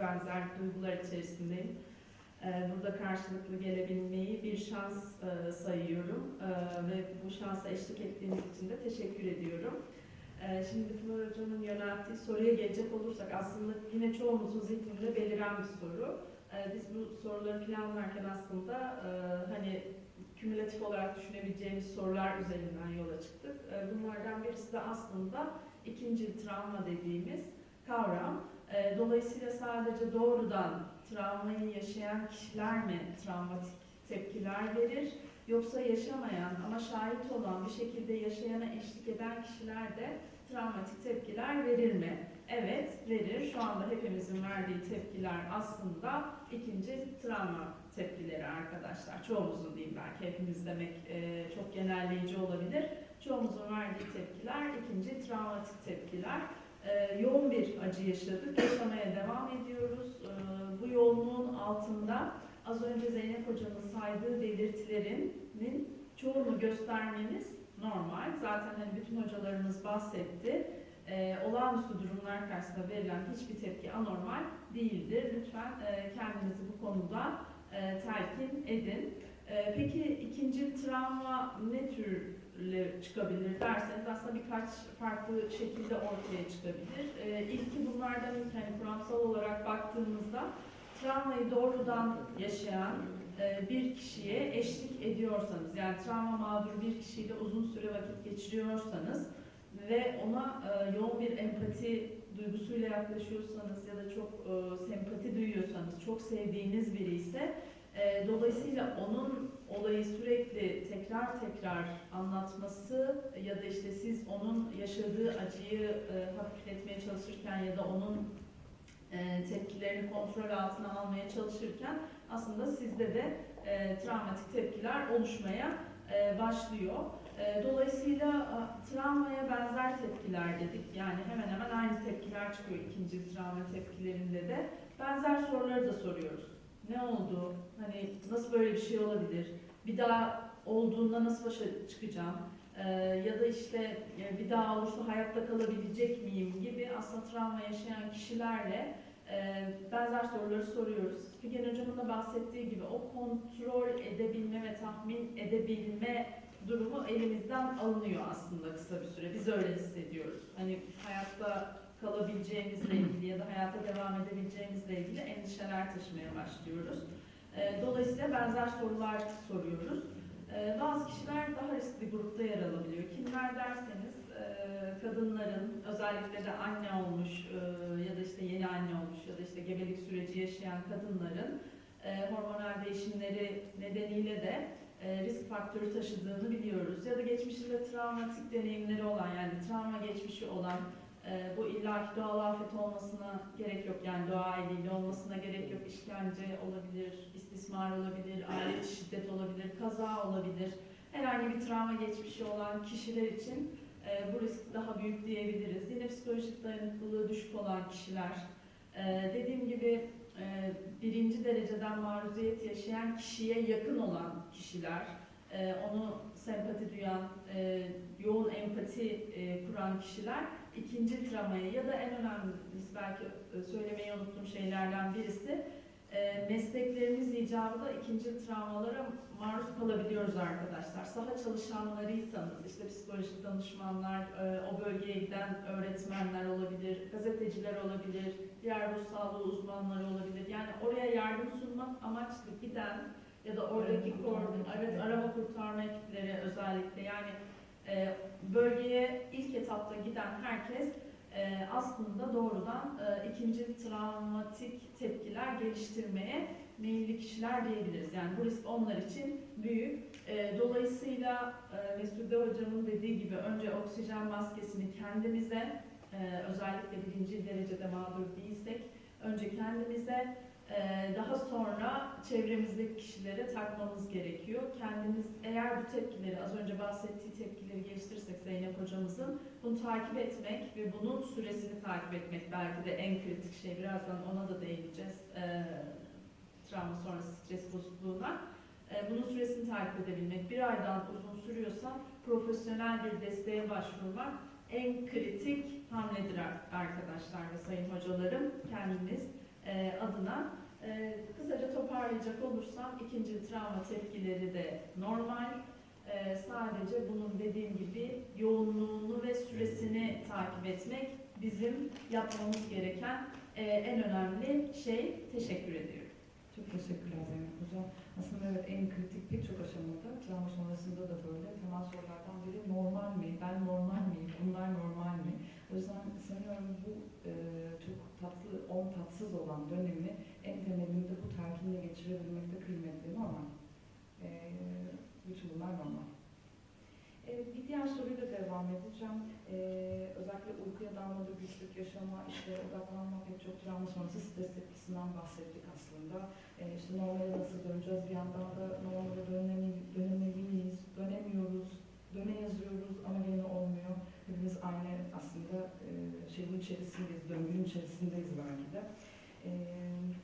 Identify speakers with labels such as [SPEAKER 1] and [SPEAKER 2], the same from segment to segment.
[SPEAKER 1] benzer duygular içerisindeyim. Ee, Burada karşılıklı gelebilmeyi bir şans e, sayıyorum Ee, ve bu şansa eşlik ettiğiniz için de teşekkür ediyorum. Ee, Şimdi Flor Hocam'ın yönelttiği soruya gelecek olursak aslında yine çoğumuzun zihninde beliren bir soru. Biz bu soruları planlarken aslında e, hani kümülatif olarak düşünebileceğimiz sorular üzerinden yola çıktık. Bunlardan birisi de aslında ikinci travma dediğimiz kavram. Ee, Dolayısıyla sadece doğrudan travmayı yaşayan kişiler mi travmatik tepkiler verir? Yoksa yaşamayan ama şahit olan bir şekilde yaşayana eşlik eden kişiler de travmatik tepkiler verir mi? Evet verir. Şu anda hepimizin verdiği tepkiler aslında ikinci travma tepkileri arkadaşlar. Çoğumuzun diyeyim belki hepimiz demek e, çok genelleyici olabilir. Çoğumuzun verdiği tepkiler ikinci travmatik tepkiler. E, yoğun bir acı yaşadık, yaşamaya devam ediyoruz. E, bu yoğunluğun altında az önce Zeynep Hocam'ın saydığı belirtilerinin çoğunu göstermeniz normal. Zaten hani bütün hocalarımız bahsetti. E, olağanüstü durumlar karşısında verilen hiçbir tepki anormal değildir. Lütfen e, kendinizi bu konuda e, telkin edin. Peki ikinci travma ne türlü çıkabilir derseniz aslında birkaç farklı şekilde ortaya çıkabilir. E, ilki bunlardan ilk hani kuramsal olarak baktığımızda travmayı doğrudan yaşayan e, bir kişiye eşlik ediyorsanız yani travma mağdur bir kişiyle uzun süre vakit geçiriyorsanız ve ona e, yoğun bir empati duygusuyla yaklaşıyorsanız ya da çok e, sempati duyuyorsanız, çok sevdiğiniz biri ise e, dolayısıyla onun olayı sürekli tekrar tekrar anlatması ya da işte siz onun yaşadığı acıyı e, hafifletmeye çalışırken ya da onun e, tepkilerini kontrol altına almaya çalışırken aslında sizde de e, travmatik tepkiler oluşmaya e, başlıyor. E, dolayısıyla a, travmaya benzer tepkiler dedik. Yani hemen hemen aynı tepkiler çıkıyor ikinci travma tepkilerinde de. Benzer soruları da soruyoruz. Ne oldu? Hani nasıl böyle bir şey olabilir? Bir daha olduğunda nasıl başa çıkacağım? Ee, ya da işte e, bir daha olursa hayatta kalabilecek miyim gibi aslında travma yaşayan kişilerle e, benzer soruları soruyoruz. Figen Hocam'ın da bahsettiği gibi o kontrol edebilme ve tahmin edebilme durumu elimizden alınıyor aslında kısa bir süre. Biz öyle hissediyoruz. Hani hayatta kalabileceğimizle ilgili ya da hayata devam edebileceğimizle ilgili endişeler taşımaya başlıyoruz. Ee, Dolayısıyla benzer sorular soruyoruz. Ee, Bazı kişiler daha riskli grupta yer alabiliyor. Kimler derseniz e, kadınların özellikle de anne olmuş e, ya da işte yeni anne olmuş ya da işte gebelik süreci yaşayan kadınların e, hormonal değişimleri nedeniyle de risk faktörü taşıdığını biliyoruz. Ya da geçmişinde travmatik deneyimleri olan yani travma geçmişi olan e, bu illaki doğal afet olmasına gerek yok. Yani doğa eliyle olmasına gerek yok. İşkence olabilir, istismar olabilir, aile şiddet olabilir, kaza olabilir. Herhangi bir travma geçmişi olan kişiler için e, bu risk daha büyük diyebiliriz. Yine psikolojik dayanıklılığı düşük olan kişiler. E, dediğim gibi e, birinci dereceden maruziyet yaşayan kişiye yakın olan kişiler, e, onu sempati duyan, e, yoğun empati e, kuran kişiler ikinci travmaya ya da en önemlisi belki e, söylemeyi unuttuğum şeylerden birisi e, mesleklerimiz icabında ikinci travmalara maruz kalabiliyoruz arkadaşlar. Saha çalışanlarıysanız, işte psikolojik danışmanlar, e, o bölgeye giden öğretmenler olabilir, gazeteciler olabilir, diğer ruh sağlığı uzmanları olabilir. Yani oraya yardım sunmak amaçlı giden ya da oradaki koordin, arama kurtarma ekipleri özellikle yani e, bölgeye ilk etapta giden herkes e, aslında doğrudan e, ikinci travmatik tepkiler geliştirmeye meyilli kişiler diyebiliriz. Yani bu risk onlar için büyük. E, dolayısıyla e, Mesude Hocam'ın dediği gibi önce oksijen maskesini kendimize, e, özellikle birinci derecede mağdur değilsek, önce kendimize ee, daha sonra çevremizdeki kişilere takmamız gerekiyor. Kendimiz eğer bu tepkileri, az önce bahsettiği tepkileri geliştirirsek Zeynep hocamızın, bunu takip etmek ve bunun süresini takip etmek belki de en kritik şey. Birazdan ona da değineceğiz. Ee, travma sonrası stres bozukluğuna. Ee, bunun süresini takip edebilmek, bir aydan uzun sürüyorsa profesyonel bir desteğe başvurmak en kritik hamledir arkadaşlar ve sayın hocalarım. Kendiniz e, sayacak olursam ikinci travma tepkileri de normal. Ee, sadece bunun dediğim gibi yoğunluğunu ve süresini takip etmek bizim yapmamız gereken e, en önemli şey. Teşekkür ediyorum.
[SPEAKER 2] Çok teşekkürler Zeynep Hocam. Aslında evet en kritik pek çok aşamada, travma sonrasında da böyle temel sorulardan biri normal mi? Ben normal miyim? Bunlar normal mi? O yüzden sanıyorum bu e, çok tatlı, on tatsız olan dönemi en temelinde bu telkinle geçirebilmek de kıymetli normal. E, bütün bunlar normal. E, bir diğer soruyla devam edeceğim. E, özellikle uykuya dalmada güçlük yaşama, işlere odaklanma, pek çok travma sonrası stres tepkisinden bahsettik aslında. E, işte normale nasıl döneceğiz, bir yandan da normale dönemi, dönemeliyiz, dönemiyoruz, döne yazıyoruz ama gene olmuyor. Hepimiz aynı aslında e, şeyin içerisindeyiz, döngünün içerisindeyiz belki de. E,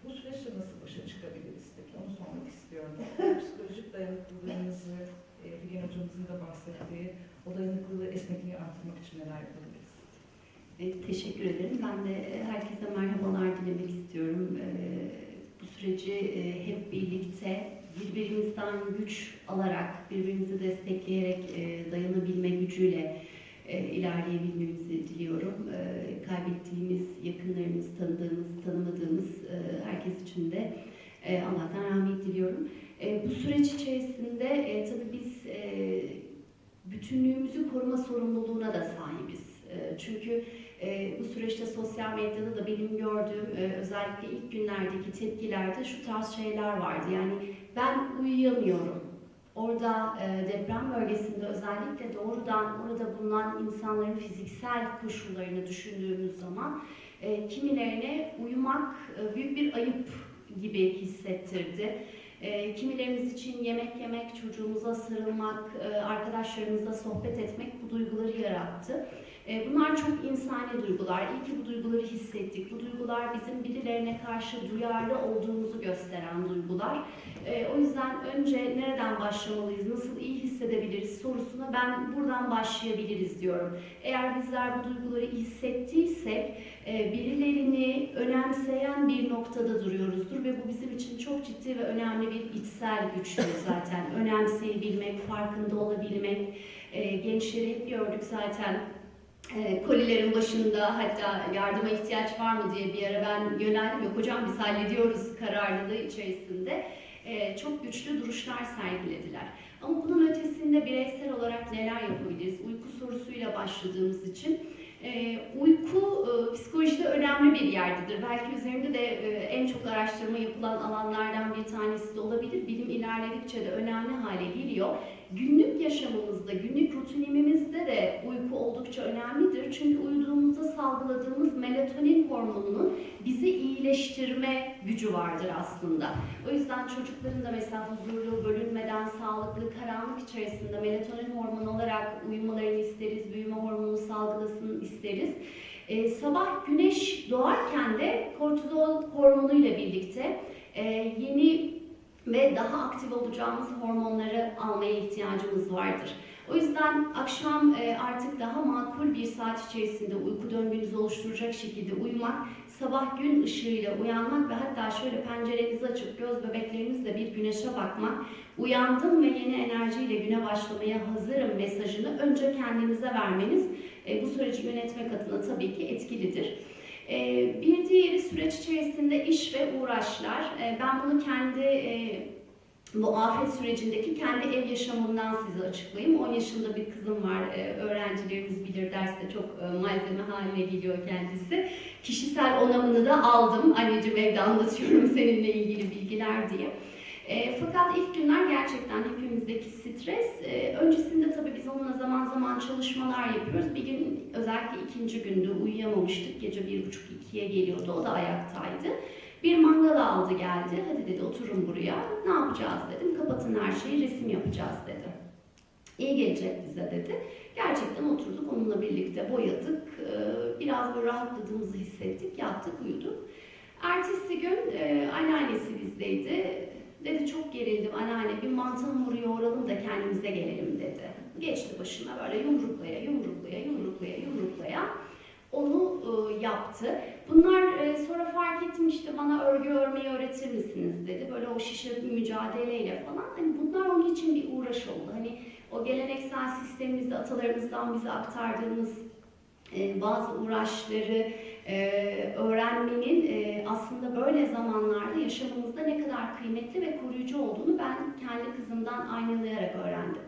[SPEAKER 2] bu süreçle nasıl başa çıkabiliriz peki? Onu sormak istiyorum. Psikolojik dayanıklılığınızı, e, Figen hocamızın da bahsettiği, o dayanıklılığı, esnekliği artırmak için neler yapabiliriz?
[SPEAKER 3] E, Teşekkür ederim. Ben de herkese merhabalar dilemek istiyorum. E, Bu süreci e, hep birlikte birbirimizden güç alarak, birbirimizi destekleyerek e, dayanabilme gücüyle e, ilerleyebilmemizi diliyorum. E, Kaybettiğimiz, yakınlarımız, tanıdığımız, tanımadığımız e, herkes için de e, Allah'tan rahmet diliyorum. Bu süreç içerisinde tabii biz bütünlüğümüzü koruma sorumluluğuna da sahibiz. Çünkü bu süreçte sosyal medyada da benim gördüğüm özellikle ilk günlerdeki tepkilerde şu tarz şeyler vardı. Yani ben uyuyamıyorum. Orada e, deprem bölgesinde özellikle doğrudan orada bulunan insanların fiziksel koşullarını düşündüğümüz zaman e, kimilerine uyumak e, büyük bir ayıp gibi hissettirdi. E, kimilerimiz için yemek yemek, çocuğumuza sarılmak, e, arkadaşlarımızla sohbet etmek bu duyguları yarattı. E, bunlar çok insani duygular. İyi ki bu duyguları hissettik. Bu duygular bizim birilerine karşı duyarlı olduğumuzu gösteren duygular. E, o yüzden önce nereden başlamalıyız, nasıl iyi hissedebiliriz sorusuna ben buradan başlayabiliriz diyorum. Eğer bizler bu duyguları hissettiysek birilerini önemseyen bir noktada duruyoruzdur ve bu bizim için çok ciddi ve önemli bir içsel güçtür zaten. Önemseyebilmek, farkında olabilmek. E, gençleri hep gördük zaten e, kolilerin başında hatta yardıma ihtiyaç var mı diye bir ara ben yöneldim. Yok hocam biz hallediyoruz kararlılığı içerisinde. E, çok güçlü duruşlar sergilediler. Ama bunun ötesinde bireysel olarak neler yapabiliriz? Uyku sorusuyla başladığımız için e, uyku e, psikolojide önemli bir yerdedir. Belki üzerinde de e, en çok araştırma yapılan alanlardan bir tanesi de olabilir. Bilim ilerledikçe de önemli hale geliyor. Günlük yaşamımızda, günlük rutinimizde de uyku oldukça önemlidir. Çünkü uyuduğumuzda salgıladığımız melatonin hormonunun bizi iyileştirme gücü vardır aslında. O yüzden çocukların da mesela huzurlu, bölünmeden, sağlıklı, karanlık içerisinde melatonin hormonu olarak uyumalarını isteriz, büyüme hormonu salgılasın isteriz. Ee, sabah güneş doğarken de kortizol hormonuyla birlikte e, yeni ve daha aktif olacağımız hormonları almaya ihtiyacımız vardır. O yüzden akşam e, artık daha makul bir saat içerisinde uyku döngünüzü oluşturacak şekilde uyumak, sabah gün ışığıyla uyanmak ve hatta şöyle pencerenizi açıp göz bebeklerinizle bir güneşe bakmak, uyandım ve yeni enerjiyle güne başlamaya hazırım mesajını önce kendinize vermeniz e, bu süreci yönetmek adına tabii ki etkilidir. E, bir diğeri süreç içerisinde iş ve uğraşlar. E, ben bunu kendi e, bu afet sürecindeki kendi ev yaşamımdan size açıklayayım. 10 yaşında bir kızım var. E, öğrencilerimiz bilir derste çok e, malzeme haline geliyor kendisi. Kişisel onamını da aldım. Anneciğim evde anlatıyorum seninle ilgili bilgiler diye. E, fakat ilk günler gerçekten hepimizdeki stres. E, öncesinde tabii biz onunla zaman zaman çalışmalar yapıyoruz. Bir gün özellikle ikinci günde uyuyamamıştık. Gece bir buçuk ikiye geliyordu. O da ayaktaydı. Bir mangal aldı geldi. Hadi dedi oturun buraya. Ne yapacağız dedim. Kapatın her şeyi resim yapacağız dedi. İyi gelecek bize dedi. Gerçekten oturduk onunla birlikte boyadık. Ee, Biraz böyle rahatladığımızı hissettik. Yattık uyuduk. Ertesi gün e, anneannesi bizdeydi. Dedi çok gerildim anneanne bir mantı hamuru yoğuralım da kendimize gelelim dedi. Geçti başına böyle yumruklaya yumruklaya yumruklaya yumruklaya. Onu e, yaptı. Bunlar e, sonra fark ettim işte bana örgü örmeyi öğretir misiniz dedi. Böyle o şişe mücadeleyle falan. Hani bunlar onun için bir uğraş oldu. Hani o geleneksel sistemimizde atalarımızdan bize aktardığımız e, bazı uğraşları e, öğrenmenin e, aslında böyle zamanlarda yaşamımızda ne kadar kıymetli ve koruyucu olduğunu ben kendi kızımdan aynalayarak öğrendim.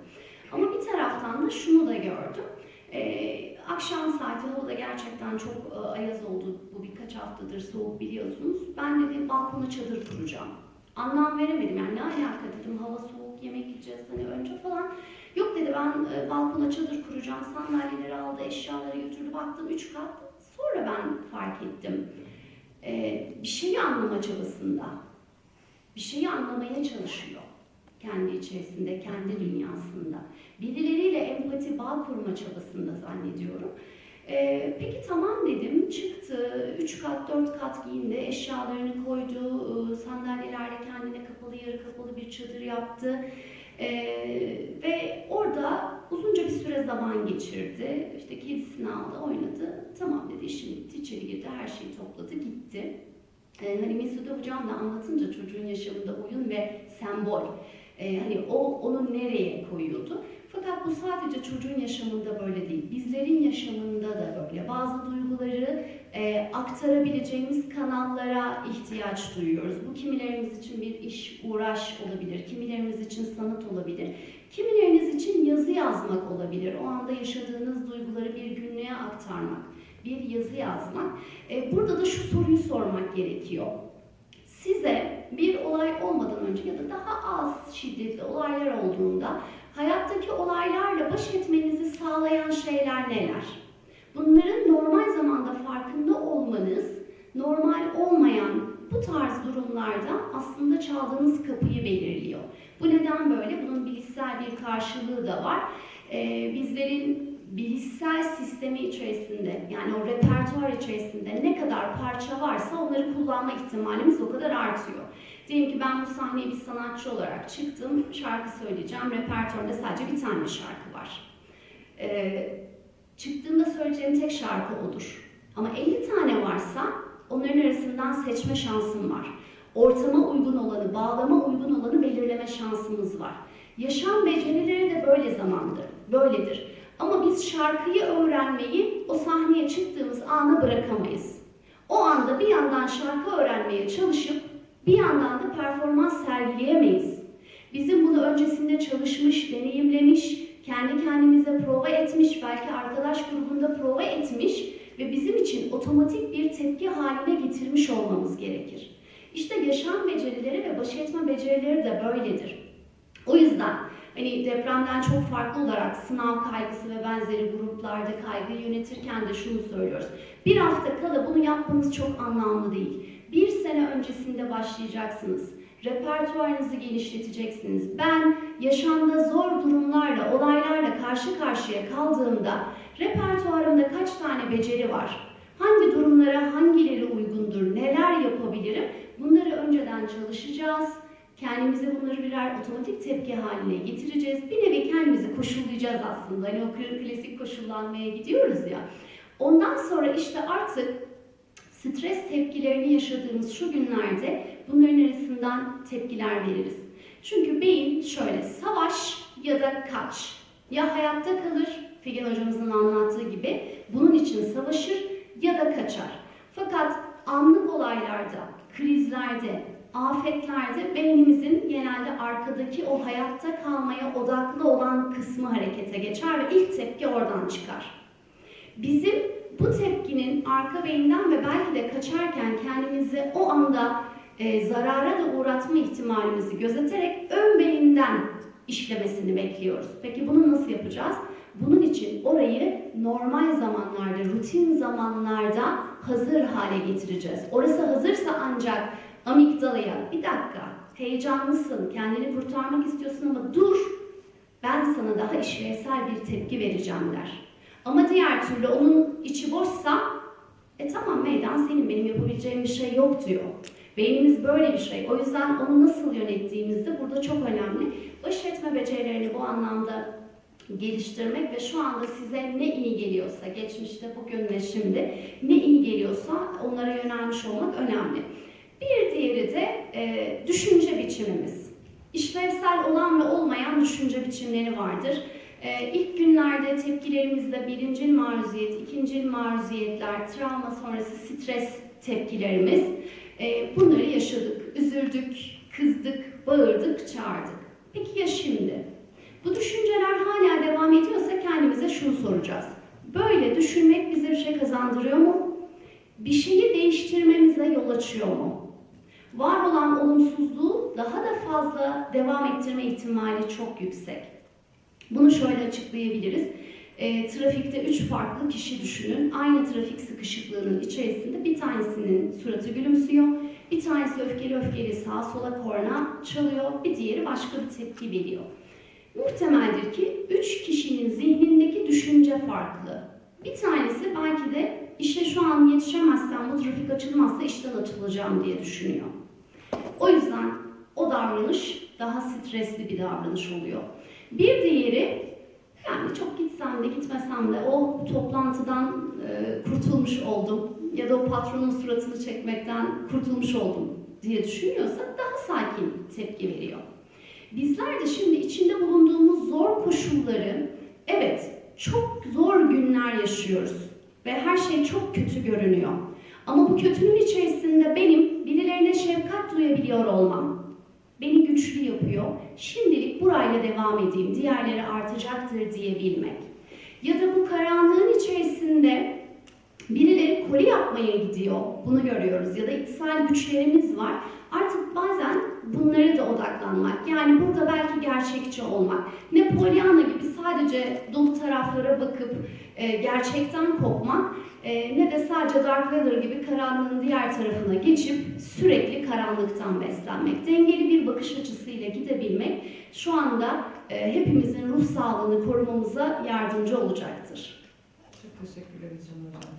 [SPEAKER 3] Ama bir taraftan da şunu da gördüm. E, akşam saati havada gerçekten çok e, ayaz oldu. Bu birkaç haftadır soğuk biliyorsunuz. Ben de bir balkona çadır kuracağım. Anlam veremedim yani ne alaka dedim hava soğuk yemek yiyeceğiz hani önce falan. Yok dedi ben e, balkona çadır kuracağım. Sandalyeleri aldı, eşyaları götürdü. Baktım üç kat. Sonra ben fark ettim. E, bir şeyi anlama çabasında. Bir şeyi anlamaya çalışıyor. Kendi içerisinde, kendi dünyasında. Birileriyle empati bağ kurma çabasında zannediyorum. E, peki tamam dedim. Çıktı. Üç kat, dört kat giyindi. Eşyalarını koydu. E, sandalyelerle kendine kapalı, yarı kapalı bir çadır yaptı. Ee, ve orada uzunca bir süre zaman geçirdi. İşte kedisini aldı, oynadı. Tamam dedi, işim bitti, içeri girdi, her şeyi topladı, gitti. Ee, hani Mesut Hocam da anlatınca çocuğun yaşamında oyun ve sembol. Ee, hani o onu nereye koyuyordu? Fakat bu sadece çocuğun yaşamında böyle değil, bizlerin yaşamında da böyle. Bazı duyguları e, aktarabileceğimiz kanallara ihtiyaç duyuyoruz. Bu kimilerimiz için bir iş, uğraş olabilir, kimilerimiz için sanat olabilir, kimileriniz için yazı yazmak olabilir. O anda yaşadığınız duyguları bir günlüğe aktarmak, bir yazı yazmak. E, burada da şu soruyu sormak gerekiyor. Size bir olay olmadan önce ya da daha az şiddetli olaylar olduğunda hayattaki olaylarla baş etmenizi sağlayan şeyler neler? Bunların normal zamanda farkında olmanız, normal olmayan bu tarz durumlarda aslında çaldığınız kapıyı belirliyor. Bu neden böyle? Bunun bilişsel bir karşılığı da var. Ee, bizlerin bilişsel sistemi içerisinde, yani o repertuar içerisinde ne kadar parça varsa onları kullanma ihtimalimiz o kadar artıyor. Diyelim ki ben bu sahneye bir sanatçı olarak çıktım, şarkı söyleyeceğim, repertuarımda sadece bir tane şarkı var. Ee, çıktığımda söyleyeceğim tek şarkı odur. Ama 50 tane varsa onların arasından seçme şansım var. Ortama uygun olanı, bağlama uygun olanı belirleme şansımız var. Yaşam becerileri de böyle zamandır, böyledir. Ama biz şarkıyı öğrenmeyi o sahneye çıktığımız ana bırakamayız. O anda bir yandan şarkı öğrenmeye çalışıp bir yandan da performans sergileyemeyiz. Bizim bunu öncesinde çalışmış, deneyimlemiş, kendi kendimize prova etmiş, belki arkadaş grubunda prova etmiş ve bizim için otomatik bir tepki haline getirmiş olmamız gerekir. İşte yaşam becerileri ve baş etme becerileri de böyledir. O yüzden hani depremden çok farklı olarak sınav kaygısı ve benzeri gruplarda kaygıyı yönetirken de şunu söylüyoruz. Bir hafta kala bunu yapmanız çok anlamlı değil. Bir sene öncesinde başlayacaksınız. Repertuarınızı genişleteceksiniz. Ben yaşamda zor durumlarla, olaylarla karşı karşıya kaldığımda repertuarımda kaç tane beceri var? Hangi durumlara hangileri uygundur? Neler yapabilirim? Bunları önceden çalışacağız. Kendimize bunları birer otomatik tepki haline getireceğiz. Bir nevi kendimizi koşullayacağız aslında. Hani o klasik koşullanmaya gidiyoruz ya. Ondan sonra işte artık stres tepkilerini yaşadığımız şu günlerde bunların arasından tepkiler veririz. Çünkü beyin şöyle savaş ya da kaç. Ya hayatta kalır, Figen hocamızın anlattığı gibi bunun için savaşır ya da kaçar. Fakat anlık olaylarda, krizlerde, afetlerde beynimizin genelde arkadaki o hayatta kalmaya odaklı olan kısmı harekete geçer ve ilk tepki oradan çıkar. Bizim bu tepkinin arka beyinden ve belki de kaçarken kendimizi o anda e, zarara da uğratma ihtimalimizi gözeterek ön beyinden işlemesini bekliyoruz. Peki bunu nasıl yapacağız? Bunun için orayı normal zamanlarda, rutin zamanlarda hazır hale getireceğiz. Orası hazırsa ancak amigdalaya bir dakika heyecanlısın, kendini kurtarmak istiyorsun ama dur ben sana daha işlevsel bir tepki vereceğim der. Ama diğer türlü onun içi boşsa e tamam meydan senin benim yapabileceğim bir şey yok diyor. Beynimiz böyle bir şey. O yüzden onu nasıl yönettiğimiz de burada çok önemli. Baş etme becerilerini bu anlamda geliştirmek ve şu anda size ne iyi geliyorsa, geçmişte, bugün ve şimdi ne iyi geliyorsa onlara yönelmiş olmak önemli. Bir diğeri de e, düşünce biçimimiz. İşlevsel olan ve olmayan düşünce biçimleri vardır. E, ilk günlerde tepkilerimizde birincil maruziyet, ikincil maruziyetler, travma sonrası stres tepkilerimiz. E, bunları yaşadık, üzüldük, kızdık, bağırdık, çağırdık. Peki ya şimdi? Bu düşünceler hala devam ediyorsa kendimize şunu soracağız. Böyle düşünmek bize bir şey kazandırıyor mu? Bir şeyi değiştirmemize yol açıyor mu? Var olan olumsuzluğu daha da fazla devam ettirme ihtimali çok yüksek. Bunu şöyle açıklayabiliriz. E, trafikte üç farklı kişi düşünün. Aynı trafik sıkışıklığının içerisinde bir tanesinin suratı gülümsüyor, bir tanesi öfkeli öfkeli sağa sola korna çalıyor, bir diğeri başka bir tepki veriyor. Muhtemeldir ki üç kişinin zihnindeki düşünce farklı. Bir tanesi belki de işe şu an yetişemezsem, bu trafik açılmazsa işten atılacağım diye düşünüyor. O yüzden o davranış daha stresli bir davranış oluyor. Bir diğeri yani çok gitsem de gitmesem de o toplantıdan e, kurtulmuş oldum ya da o patronun suratını çekmekten kurtulmuş oldum diye düşünüyorsa daha sakin tepki veriyor. Bizler de şimdi içinde bulunduğumuz zor koşulları evet çok zor günler yaşıyoruz ve her şey çok kötü görünüyor. Ama bu kötünün içerisinde benim birilerine şefkat duyabiliyor olmam beni güçlü yapıyor. Şimdilik burayla devam edeyim, diğerleri artacaktır diyebilmek. Ya da bu karanlığın içerisinde birileri koli yapmaya gidiyor, bunu görüyoruz. Ya da içsel güçlerimiz var. Artık bazen bunlara da odaklanmak. Yani burada belki gerçekçi olmak. Ne Pollyanna gibi sadece dolu taraflara bakıp e, gerçekten kopmak e, ne de sadece Dark Vader gibi karanlığın diğer tarafına geçip sürekli karanlıktan beslenmek. Dengeli bir bakış açısıyla gidebilmek şu anda e, hepimizin ruh sağlığını korumamıza yardımcı olacaktır.
[SPEAKER 2] Çok teşekkür hocam.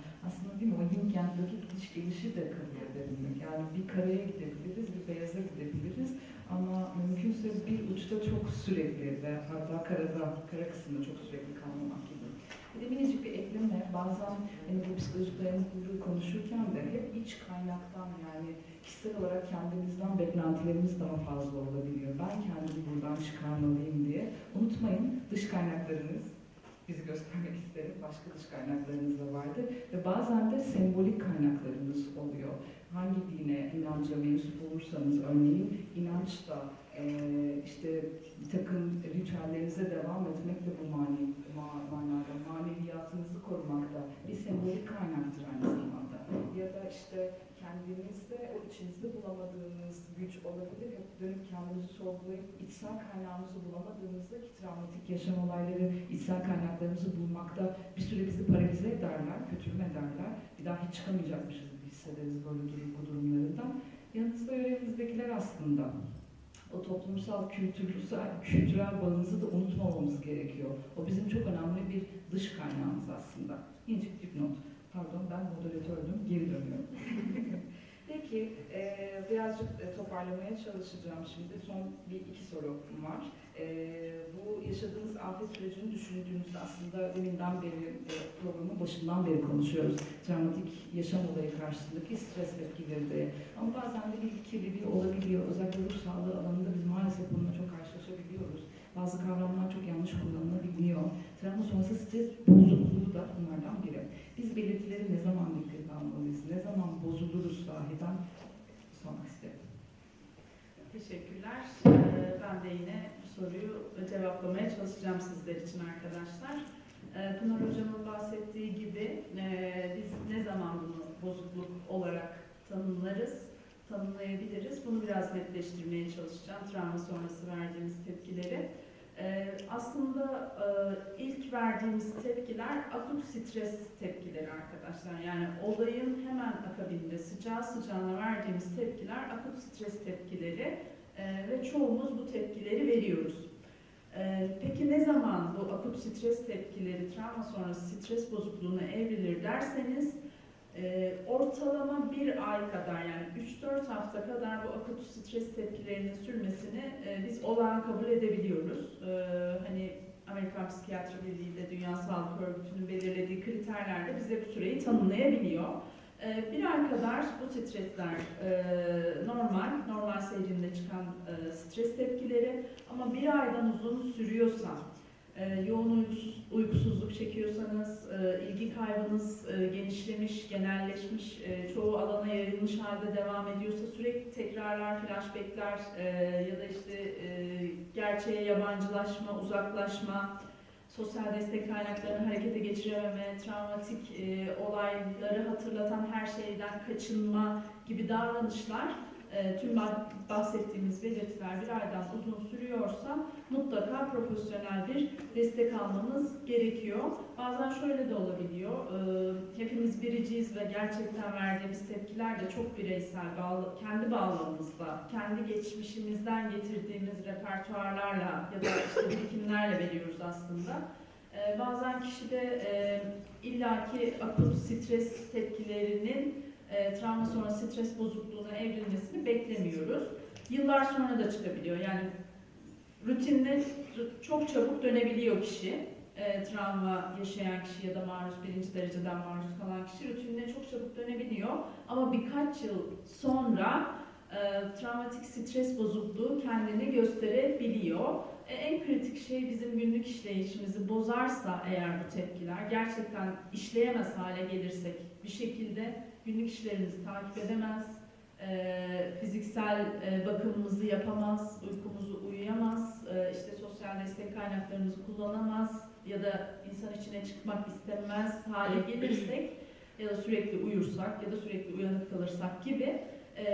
[SPEAKER 2] Değil mi o yin yang'daki gidiş gelişi de kabul edebilmek. Yani bir karaya gidebiliriz, bir beyaza gidebiliriz. Ama mümkünse bir uçta çok sürekli ve hatta karada, kara kısmında çok sürekli kalmamak gibi. Bir de minicik bir ekleme, bazen hani bu psikolojik dayanıklılığı konuşurken de hep iç kaynaktan yani kişisel olarak kendimizden beklentilerimiz daha fazla olabiliyor. Ben kendimi buradan çıkarmalıyım diye. Unutmayın dış kaynaklarınız bizi göstermek isterim. Başka dış kaynaklarınız da vardır. Ve bazen de sembolik kaynaklarımız oluyor. Hangi dine, inanca mensup olursanız örneğin inanç da eee, işte bir takım ritüellerinize devam etmek de bu mani, ma, manada, maneviyatınızı korumak da bir sembolik kaynaktır aynı zamanda. Ya da işte kendinizde, o içinizde bulamadığınız güç olabilir. Hep dönüp kendinizi sorgulayıp içsel kaynağınızı bulamadığınızda ki travmatik yaşam olayları içsel kaynaklarımızı bulmakta bir süre bizi paralize ederler, kötülüm ederler. Bir daha hiç çıkamayacakmışız gibi hissederiz böyle durum, bu durumlarından. Yanınızda görevimizdekiler aslında o toplumsal, kültürel, kültürel bağımızı da unutmamamız gerekiyor. O bizim çok önemli bir dış kaynağımız aslında. İncik dipnot. Pardon ben moderatördüm, geri dönüyorum. Peki, eee, birazcık e, toparlamaya çalışacağım şimdi. Son bir iki soru var. Eee, bu yaşadığınız afet sürecini düşündüğünüzde aslında deminden beri, e, programın başından beri konuşuyoruz. Travmatik yaşam olayı karşısındaki stres tepkileri de. Ama bazen de bilgi kirliliği olabiliyor. Özellikle ruh sağlığı alanında biz maalesef bununla çok karşılaşabiliyoruz. Bazı kavramlar çok yanlış kullanılabiliyor. Travma sonrası stres bozukluğu da bunlardan biri. Biz belirtileri ne zaman dikkate almalıyız? Ne zaman bozuluruz sahiden? Sormak isterim.
[SPEAKER 1] Teşekkürler. Ee, Ben de yine bu soruyu cevaplamaya çalışacağım sizler için arkadaşlar. Ee, Pınar Hocam'ın bahsettiği gibi e, biz ne zaman bunu bozukluk olarak tanımlarız, tanımlayabiliriz? Bunu biraz netleştirmeye çalışacağım. Travma sonrası verdiğimiz tepkileri. Ee, Aslında e, ilk verdiğimiz tepkiler akut stres tepkileri arkadaşlar. Yani olayın hemen akabinde sıcağı sıcağına verdiğimiz tepkiler akut stres tepkileri. Ee, ve çoğumuz bu tepkileri veriyoruz. Ee, peki ne zaman bu akut stres tepkileri travma sonrası stres bozukluğuna evrilir derseniz e, ortalama bir ay kadar yani 3-4 hafta kadar bu akut stres tepkilerinin sürmesini e, biz olağan kabul edebiliyoruz. Psikiyatri Birliği ile Dünya Sağlık Örgütü'nün belirlediği kriterlerle bize bu süreyi tanımlayabiliyor. Ee, Bir ay kadar bu stresler e, normal, normal seyrinde çıkan e, stres tepkileri ama bir aydan uzun sürüyorsa, e, yoğun uykusuz, uykusuzluk çekiyorsanız, ilgi kaybınız genişlemiş, genelleşmiş, çoğu alana yayılmış halde devam ediyorsa, sürekli tekrarlar, flashbackler ya da işte gerçeğe yabancılaşma, uzaklaşma, sosyal destek kaynaklarını harekete geçirememe, travmatik e, olayları hatırlatan her şeyden kaçınma gibi davranışlar tüm bah- bahsettiğimiz belirtiler bir aydan uzun sürüyorsa mutlaka profesyonel bir destek almamız gerekiyor. Bazen şöyle de olabiliyor. e, hepimiz biriciyiz ve gerçekten verdiğimiz tepkiler de çok bireysel, kendi bağlamımızla, kendi geçmişimizden getirdiğimiz repertuarlarla ya da işte birikimlerle veriyoruz aslında. E, bazen kişide e, illaki akut stres tepkilerinin e, travma sonrası stres bozukluğuna evrilmesini beklemiyoruz. Yıllar sonra da çıkabiliyor. Yani rutinine r- çok çabuk dönebiliyor kişi. E, travma yaşayan kişi ya da maruz birinci dereceden maruz kalan kişi rutinine çok çabuk dönebiliyor. Ama birkaç yıl sonra e, travmatik stres bozukluğu kendini gösterebiliyor. E, en kritik şey bizim günlük işleyişimizi bozarsa eğer bu tepkiler gerçekten işleyemez hale gelirsek bir şekilde günlük işlerimizi takip edemez, e, fiziksel e, bakımımızı yapamaz, uykumuzu uyuyamaz, e, işte sosyal destek kaynaklarımızı kullanamaz ya da insan içine çıkmak istemez hale gelirsek ya da sürekli uyursak ya da sürekli uyanık kalırsak gibi e,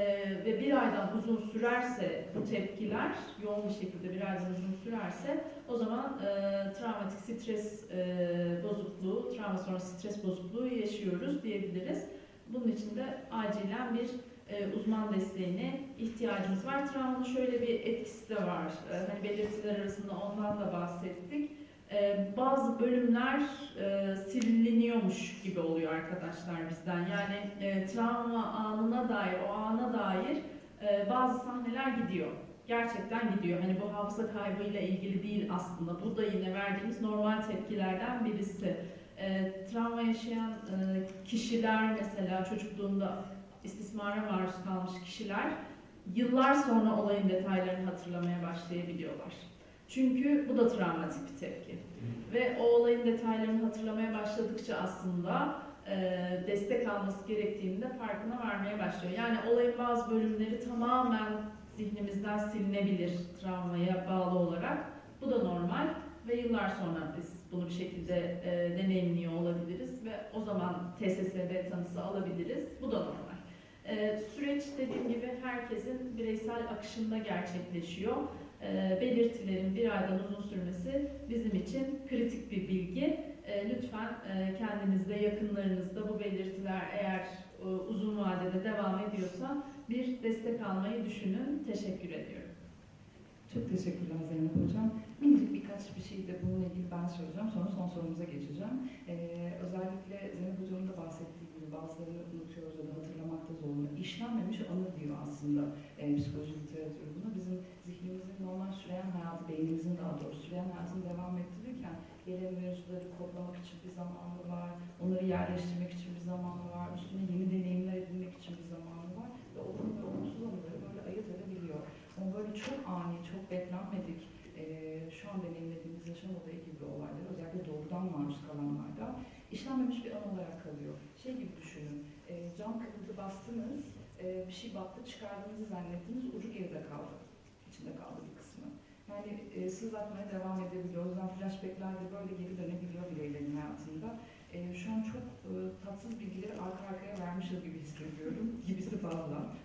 [SPEAKER 1] ve bir aydan uzun sürerse bu tepkiler yoğun bir şekilde bir aydan uzun sürerse o zaman e, travmatik stres e, bozukluğu, travma sonrası stres bozukluğu yaşıyoruz diyebiliriz. Bunun için de acilen bir e, uzman desteğine ihtiyacımız var. Travmanın şöyle bir etkisi de var. E, hani belirtiler arasında ondan da bahsettik. E, bazı bölümler e, siliniyormuş gibi oluyor arkadaşlar bizden. Yani e, travma anına dair, o ana dair e, bazı sahneler gidiyor. Gerçekten gidiyor. Hani bu hafıza kaybıyla ilgili değil aslında. Bu da yine verdiğimiz normal tepkilerden birisi. E, travma yaşayan e, kişiler mesela çocukluğunda istismara maruz kalmış kişiler yıllar sonra olayın detaylarını hatırlamaya başlayabiliyorlar. Çünkü bu da travmatik bir tepki. Ve o olayın detaylarını hatırlamaya başladıkça aslında e, destek alması gerektiğini de farkına varmaya başlıyor. Yani olayın bazı bölümleri tamamen zihnimizden silinebilir travmaya bağlı olarak. Bu da normal ve yıllar sonra biz bunu bir şekilde e, deneyimliyor olabiliriz ve o zaman TSSB tanısı alabiliriz. Bu da normal. E, süreç dediğim gibi herkesin bireysel akışında gerçekleşiyor. E, belirtilerin bir aydan uzun sürmesi bizim için kritik bir bilgi. E, lütfen e, kendinizde, yakınlarınızda bu belirtiler eğer e, uzun vadede devam ediyorsa bir destek almayı düşünün. Teşekkür ediyorum.
[SPEAKER 2] Çok teşekkürler Zeynep Hocam. Minicik birkaç bir şey de bununla ilgili ben söyleyeceğim. Sonra son sorumuza geçeceğim. Ee, özellikle Zeynep Hocam'ın da bahsettiği gibi bazılarını unutuyoruz ya da hatırlamakta zorlanıyor. İşlenmemiş anı diyor aslında e, psikoloji literatürü buna. Bizim zihnimizin normal süreyen hayatı, beynimizin daha doğrusu süreyen hayatını devam ettirirken gelen mevzuları kodlamak için bir zamanı var, onları yerleştirmek için bir zamanı var, üstüne yeni deneyimler edinmek için bir zamanı var ve olumlu ve olumsuz anıları böyle ayırt edebiliyor. Ama böyle çok ani, çok beklenmedik, eee, şu an deneyimlediğimiz yaşam olayı gibi olaylar, özellikle doğrudan maruz kalanlarda işlenmemiş bir an olarak kalıyor. Şey gibi düşünün, eee, cam kırıldı bastınız, eee, bir şey battı çıkardığınızı zannettiniz, ucu geride kaldı. İçinde kaldı bir kısmı. Yani e, sızlatmaya devam edebiliyor. O yüzden flashbackler de böyle geri dönebiliyor bireylerin hayatında. E, şu an çok e, tatsız bilgileri arka arkaya vermişiz gibi hissediyorum. Gibisi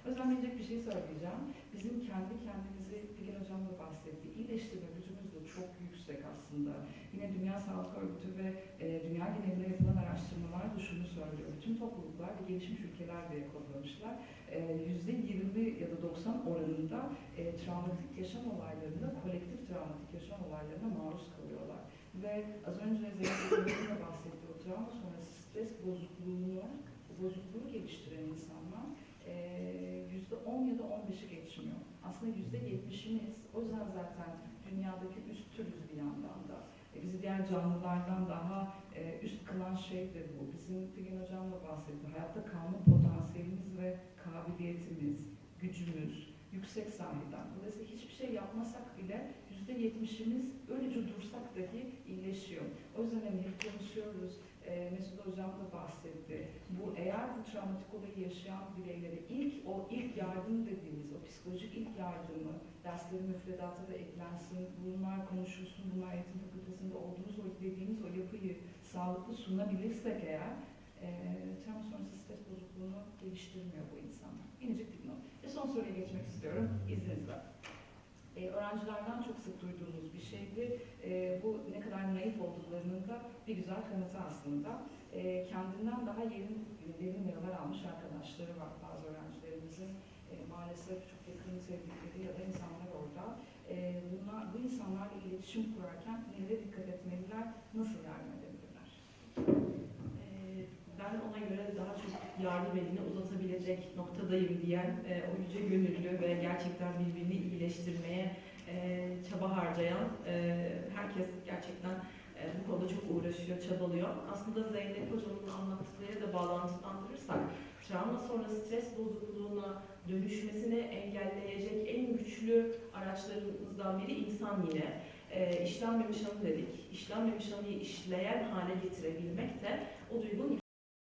[SPEAKER 2] yüzden bilecek bir şey söyleyeceğim. Bizim kendi kendimizi Bilgen Hocam da bahsetti. İyileştirme gücümüz de çok yüksek aslında. Yine Dünya Sağlık Örgütü ve e, dünya genelinde yapılan araştırmalar da şunu söylüyor. Bütün topluluklar ve gelişmiş ülkeler diye kodlamışlar. E, %20 ya da 90 oranında e, travmatik yaşam olaylarında, kolektif travmatik yaşam olaylarına maruz kalıyorlar. Ve az önce Zeynep o travma sonrası stres bozukluğunu, bozukluğu geliştiren insanlar e, %10 ya da 15'i geçmiyor. Aslında %70'imiz, o yüzden zaten dünyadaki üst türüz bir yandan da. E, bizi diğer canlılardan daha e, üst kılan şey de bu. Bizim Figen Hocam da bahsetti. Hayatta kalma potansiyelimiz ve kabiliyetimiz, gücümüz yüksek sahiden. Dolayısıyla hiçbir şey yapmasak bile yüzde yetmişimiz öylece dursak dahi iyileşiyor. O yüzden hani hep konuşuyoruz. E, Mesut Hocam da bahsetti. Bu eğer bu travmatik olayı yaşayan bireylere ilk o ilk yardım dediğimiz o psikolojik ilk yardımı derslerin müfredata da eklensin, bunlar konuşulsun, bunlar eğitim fakültesinde olduğumuz o dediğimiz o yapıyı sağlıklı sunabilirsek eğer e, travma sonrası stres bozukluğunu geliştirmiyor bu insanlar. Minicik dipnot. Ve son soruya geçmek istiyorum izninizle. E, öğrencilerden çok sık duyduğumuz bir şeydi. E, bu ne kadar naif olduklarının da bir güzel kanıtı aslında. E, kendinden daha yerin, derin yaralar almış arkadaşları var bazı öğrencilerimizin. E, maalesef çok yakın sevdikleri ya da insanlar orada. E, bunlar, bu insanlarla iletişim kurarken nelere dikkat etmeliler, nasıl yardım edebilirler?
[SPEAKER 4] Ee, ben ona göre daha çok yardım elini uzatabilecek noktadayım diyen e, o yüce gönüllü ve gerçekten birbirini iyileştirmeye e, çaba harcayan e, herkes gerçekten e, bu konuda çok uğraşıyor, çabalıyor. Aslında Zeynep Hocam'ın anlattıkları da bağlantılandırırsak travma sonrası stres bozukluğuna dönüşmesini engelleyecek en güçlü araçlarımızdan biri insan yine. E, işlenmemiş anı dedik. İşlenmemiş anıyı işleyen hale getirebilmek de o duygunun